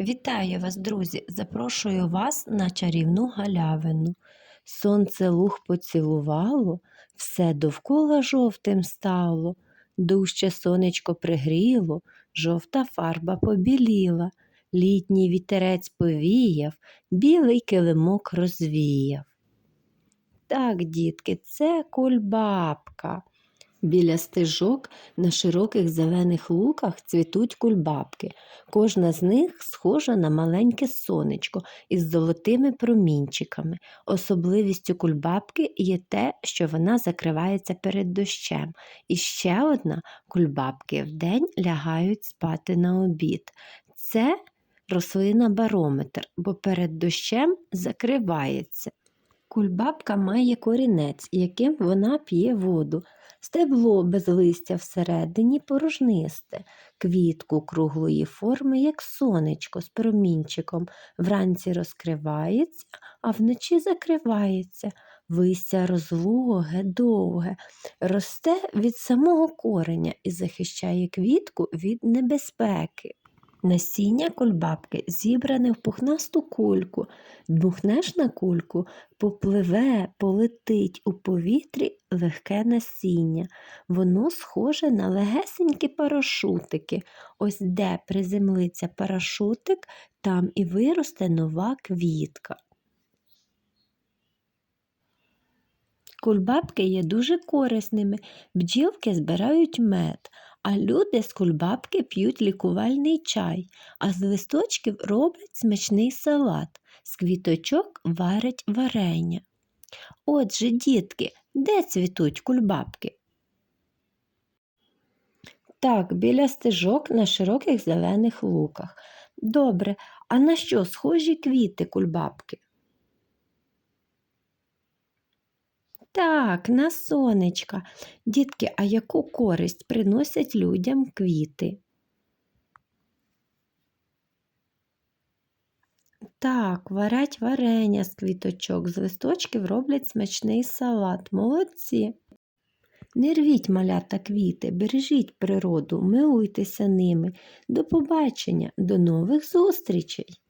Вітаю вас, друзі! Запрошую вас на чарівну галявину. Сонце луг поцілувало, все довкола жовтим стало, дужче сонечко пригріло, жовта фарба побіліла, літній вітерець повіяв, білий килимок розвіяв. Так, дітки, це кульбабка. Біля стежок на широких зелених луках цвітуть кульбабки. Кожна з них схожа на маленьке сонечко із золотими промінчиками. Особливістю кульбабки є те, що вона закривається перед дощем. І ще одна кульбабки вдень лягають спати на обід. Це рослина барометр, бо перед дощем закривається. Кульбабка має корінець, яким вона п'є воду. Стебло без листя всередині порожнисте, квітку круглої форми, як сонечко з промінчиком, вранці розкривається, а вночі закривається. Листя розлоге, довге, росте від самого кореня і захищає квітку від небезпеки. Насіння кульбабки зібране в пухнасту кульку. Дмухнеш на кульку, попливе, полетить у повітрі легке насіння. Воно схоже на легесенькі парашутики. Ось де приземлиться парашутик, там і виросте нова квітка. Кульбабки є дуже корисними. Бджілки збирають мед, а люди з кульбабки п'ють лікувальний чай, а з листочків роблять смачний салат, з квіточок варять варення. Отже, дітки, де цвітуть кульбабки? Так, біля стежок на широких зелених луках. Добре, а на що схожі квіти кульбабки? Так, на сонечка. Дітки, а яку користь приносять людям квіти? Так, варять варення з квіточок, з листочків роблять смачний салат. Молодці. Не рвіть малята квіти, бережіть природу, милуйтеся ними. До побачення, до нових зустрічей!